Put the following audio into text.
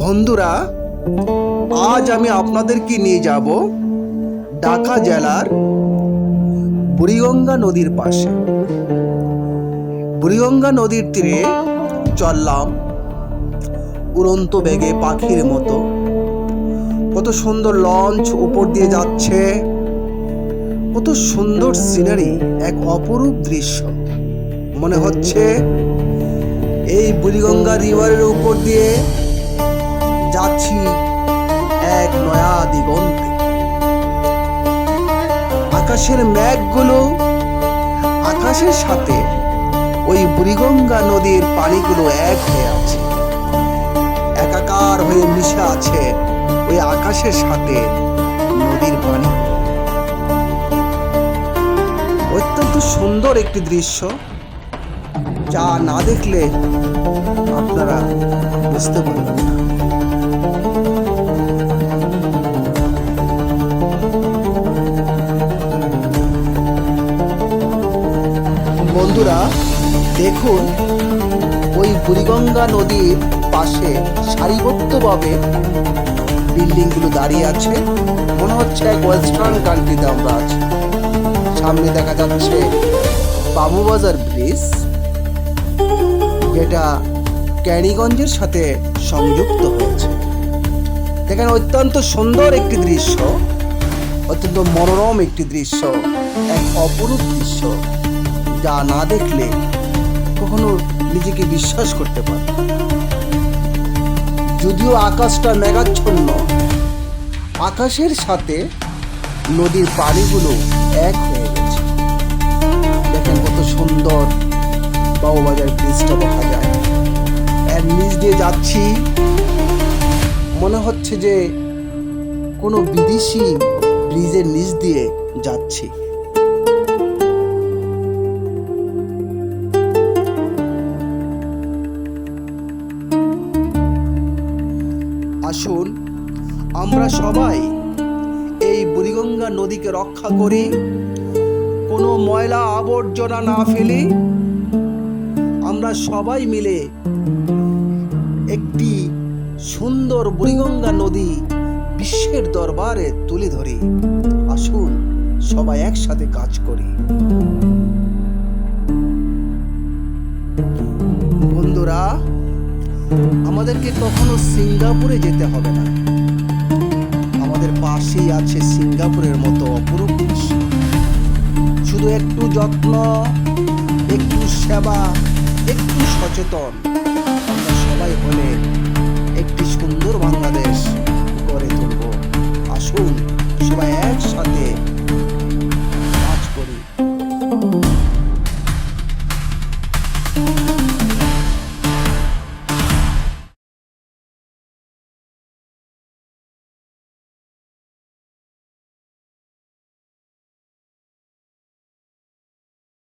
বন্ধুরা, আজ আমি আপনাদেরকে নিয়ে যাব ঢাকা জেলার বুড়িগঙ্গা নদীর পাশে। বুড়িগঙ্গা নদীর তীরে চললাম উড়ন্ত বেগে পাখির মতো। কত সুন্দর লঞ্চ উপর দিয়ে যাচ্ছে, কত সুন্দর সিনারি, এক অপরূপ দৃশ্য। মনে হচ্ছে এই বুড়িগঙ্গা রিভারের উপর দিয়ে যাচ্ছি এক নয়া দিগন্তে। আকাশের মেঘগুলো আকাশের সাথে ওই বুড়িগঙ্গা নদীর পানিগুলো এক হয়ে আছে। একাকার হয়ে মিশে আছে ওই আকাশের সাথে নদীর পানি। অত্যন্ত সুন্দর একটি দৃশ্য, যা না দেখলে আপনারা বুঝতে পারবেন না। বন্ধুরা, দেখুন, ওই বুড়িগঙ্গা নদীর পাশে সারিবদ্ধভাবে বিল্ডিংগুলো দাঁড়িয়ে আছে। মনে হচ্ছে এক ওয়েস্টার্ন কান্ট্রিতে আমরা আছি। সামনে দেখা যাচ্ছে বাবুবাজার ব্রিজ, যেটা ক্যানিগঞ্জের সাথে সংযুক্ত হয়েছে। দেখেন, অত্যন্ত সুন্দর একটি দৃশ্য, অত্যন্ত মনোরম একটি দৃশ্য, এক অপরূপ দৃশ্য। যা না দেখলে কখনো নিজেকে বিশ্বাস করতে পারে। যদিও আকাশটা মেঘাচ্ছন্ন আকাশের সাথে নদীর পানিগুলো এক হয়ে গেছে। দেখেন কত সুন্দর বাবুবাজার ব্রিজটা দেখা যায়। এর নিচ দিয়ে যাচ্ছি, মনে হচ্ছে যে কোনো বিদেশি ব্রিজের নিচ দিয়ে যাচ্ছি। আসুন। আমরা সবাই এই বুড়িগঙ্গা নদীকে রক্ষা করি। কোনো ময়লা আবর্জনা না ফেলি আমরা সবাই মিলে একটি সুন্দর বুড়িগঙ্গা নদী বিশ্বের দরবারে তুলে ধরি। আসুন সবাই একসাথে কাজ করি। বন্ধুরা আমাদেরকে কখনো সিঙ্গাপুরে যেতে হবে না। আমাদের পাশেই আছে সিঙ্গাপুরের মতো অপরূপ দেশ শুধু একটু যত্ন, একটু সেবা, একটু সচেতন।